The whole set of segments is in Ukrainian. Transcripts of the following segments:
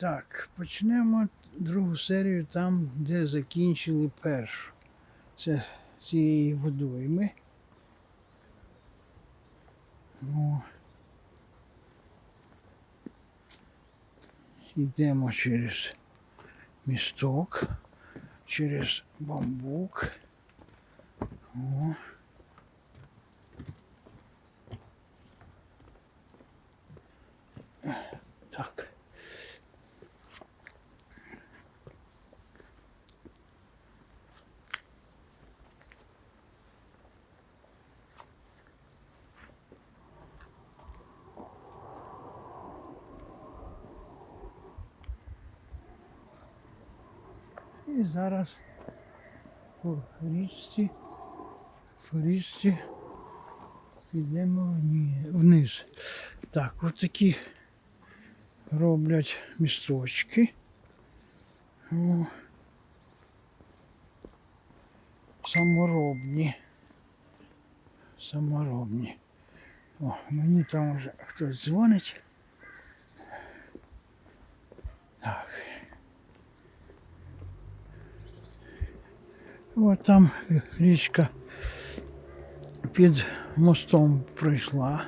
Так, почнемо другу серію там, де закінчили першу. Це цієї водойми. О. Йдемо через місток, через бамбук. О. І зараз по річці, по річці підемо вні- вниз. Так, от такі роблять місточки. О. Саморобні. Саморобні. О, мені там вже хтось дзвонить. Так. От там річка під мостом пройшла.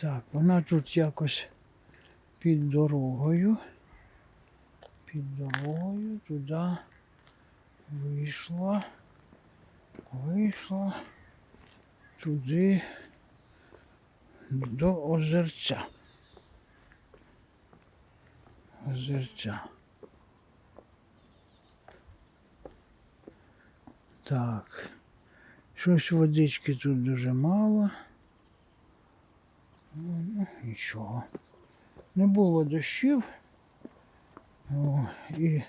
Так, вона тут якось під дорогою. Під дорогою туди вийшла. Вийшла туди до озерця. Озерця. Так. Щось водички тут дуже мало. Ну, нічого. Не було дощів. О, і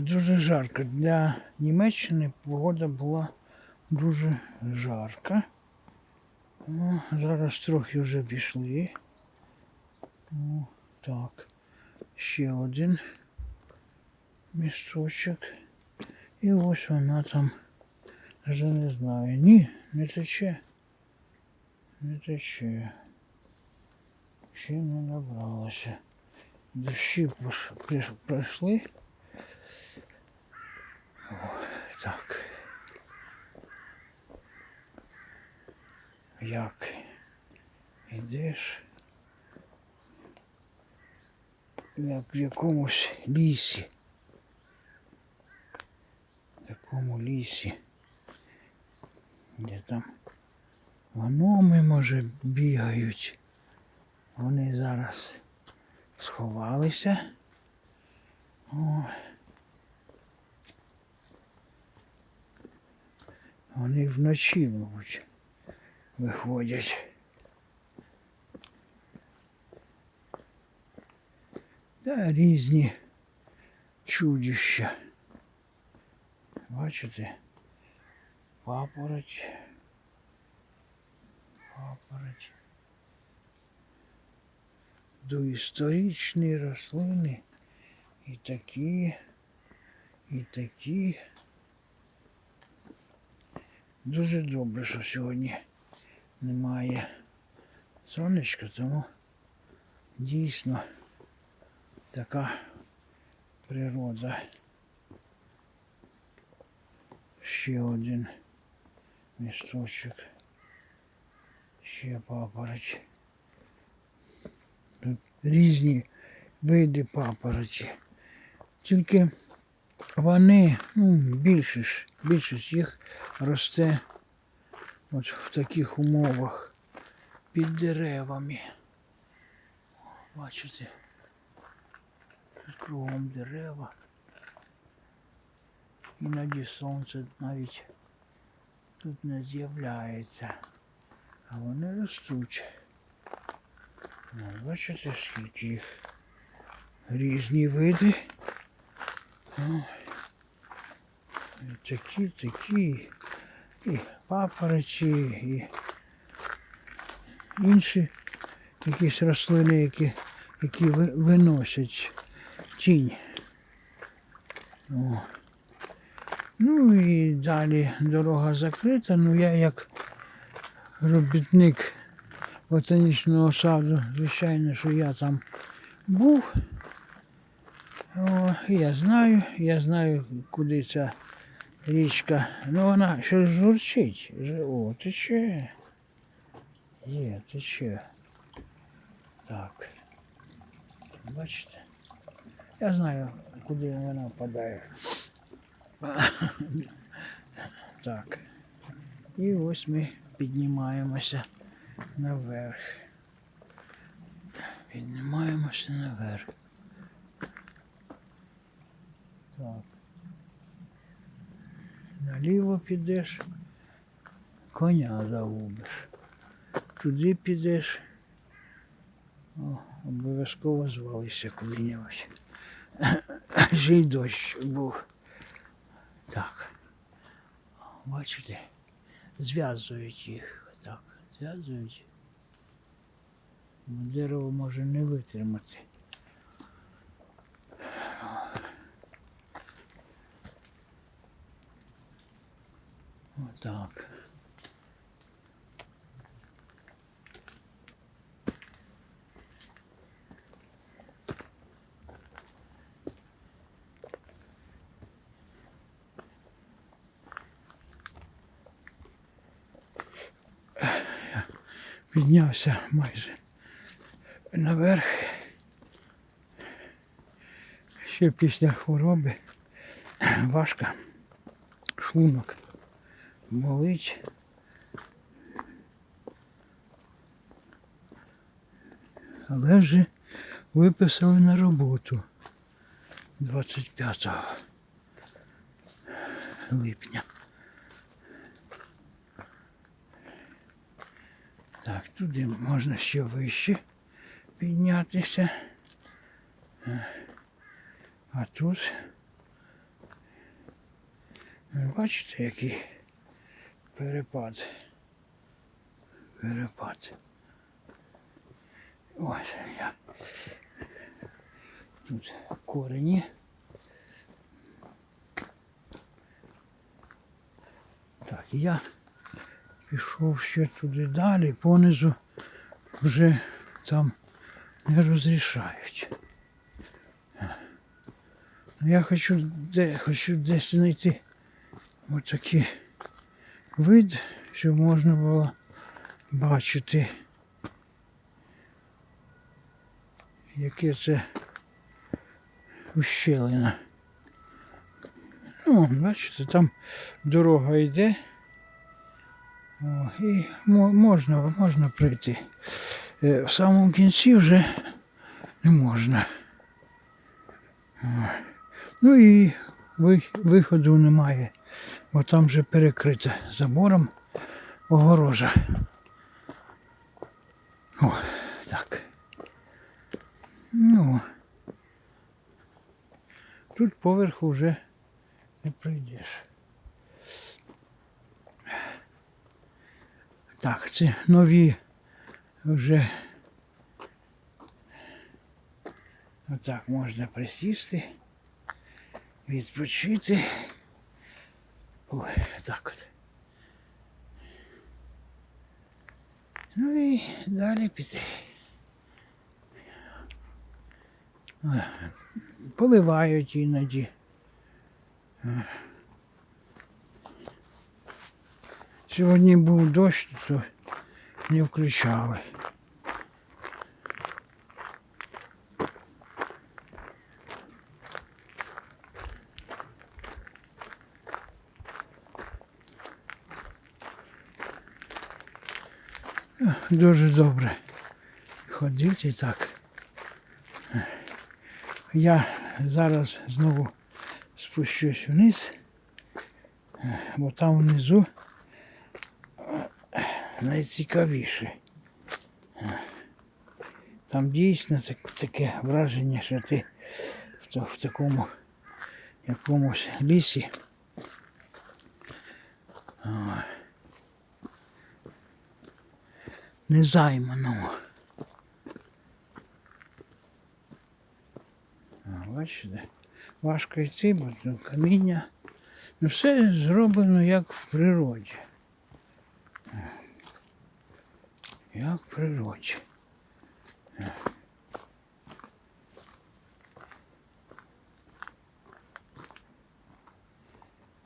дуже жарко. Для Німеччини погода була дуже жарка. О, зараз трохи вже пішли. О, так. Ще один місточок. І ось вона там вже не знаю. Ні, не тече. Не тече. Ще не набралося. Дощі пош- приш- пройшли. О, так. Як ідеш? Як в якомусь лісі. В такому лісі. Де там гноми, може, бігають. Вони зараз сховалися. О. Вони вночі, мабуть, виходять. Та різні чудища. Бачите? Папороть. Папороть. Доісторичні рослини. І такі, і такі. Дуже добре, що сьогодні немає сонечка, тому дійсно така природа. Ще один місточок. Ще папороть. Тут різні види папороті. Тільки вони, ну, більшість, більшість їх росте от в таких умовах під деревами. Бачите? Тут кругом дерева. Іноді сонце навіть тут не з'являється. А вони ростуть. Ну, бачите, скільки їх різні види. І такі, такі. І папороті, і інші якісь рослини, які, які виносять тінь. О. Ну і далі дорога закрита. Ну я як робітник ботанічного саду, звичайно, що я там був. О, я знаю, я знаю, куди ця річка. Ну вона щось журчить. Ж- О, тече. Є, тече. Так. Бачите? Я знаю, куди вона впадає. Так. І ось ми піднімаємося наверх. Піднімаємося наверх. Так. Наліво підеш, коня загубиш. Туди підеш. О, обов'язково звалися куди-небудь. Ще й дощ був. Так. Бачите? Зв'язують їх. Так, зв'язують. Дерево може не витримати. Отак. Піднявся майже наверх. Ще після хвороби важко. Шлунок болить. Але вже виписали на роботу 25 липня. Так, туди можна ще вище піднятися. А тут бачите, який перепад. Перепад. Ось я. Тут корені. Так, я пішов ще туди далі, понизу вже там не розрішають. Я хочу, де, хочу десь знайти отакий вид, щоб можна було бачити, яке це ущелина. Ну, бачите, там дорога йде. О, і можна, можна прийти. Е, В самому кінці вже не можна. Ну і виходу немає, бо там вже перекрита забором огорожа. О, так. Ну. Тут поверху вже не прийдеш. Так, це нові вже. Отак можна присісти, відпочити. Ой, так от. Ну і далі піти. Поливають іноді. Сьогодні був дощ, то не включали. Дуже добре ходити так. Я зараз знову спущусь вниз, бо там внизу найцікавіше. Там дійсно так- таке враження, що ти в такому якомусь лісі. О, Незайманому. О, бачите? Важко йти, бо тут каміння. Ну все зроблено як в природі. Як в природі.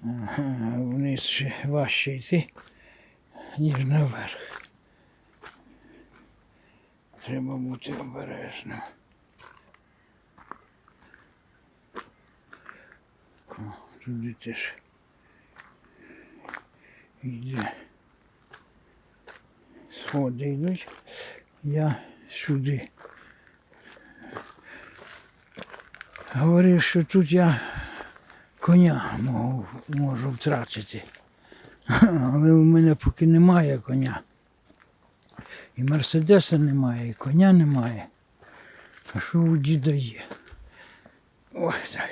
Ага, вниз ще важче йти, ніж наверх. Треба бути обережним. О, туди теж йде. Сходи йдуть. Я сюди. Говорив, що тут я коня можу, можу втратити. Але у мене поки немає коня. І Мерседеса немає, і коня немає. А що у діда є? Ой так.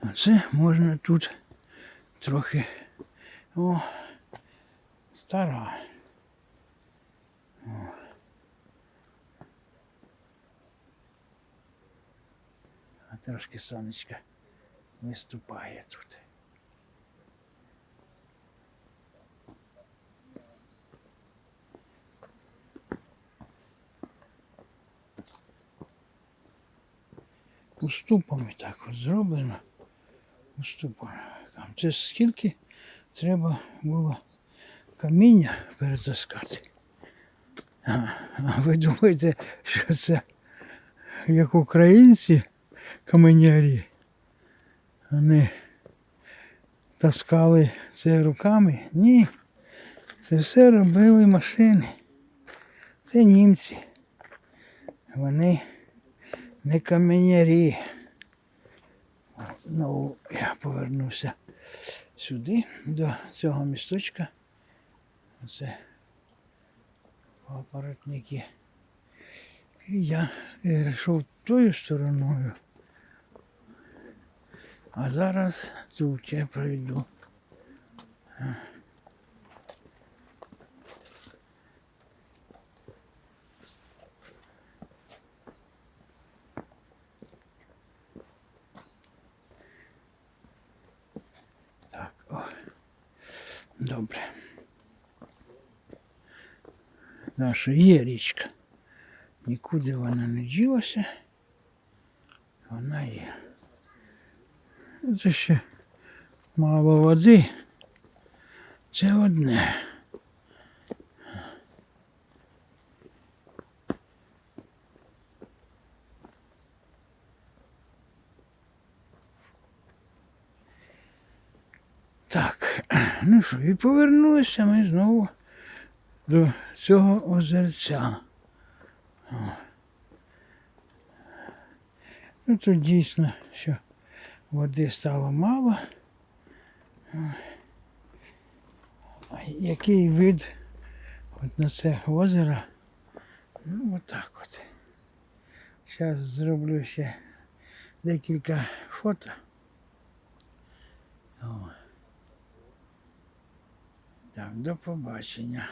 А це можна тут трохи. О, стара. О. А трошки сонечка виступає тут. Уступами так от зроблено. Уступами. Це скільки треба було каміння перетаскати. А ви думаєте, що це як українці каменярі? Вони таскали це руками? Ні. Це все робили машини. Це німці. Вони не каменярі. Ну, я повернувся сюди, до цього місточка. Це папоротники. І я йшов тою стороною. А зараз тут я пройду. Так, о. Добре. Наша є річка. Нікуди вона не ділася. Вона є. Це ще мало води. Це одне. Так, ну що, і повернулися ми знову до цього озерця. О. Ну тут дійсно, що води стало мало. О. Який вид от на це озеро? Ну, отак от. Зараз зроблю ще декілька фото. О. Так, до побачення.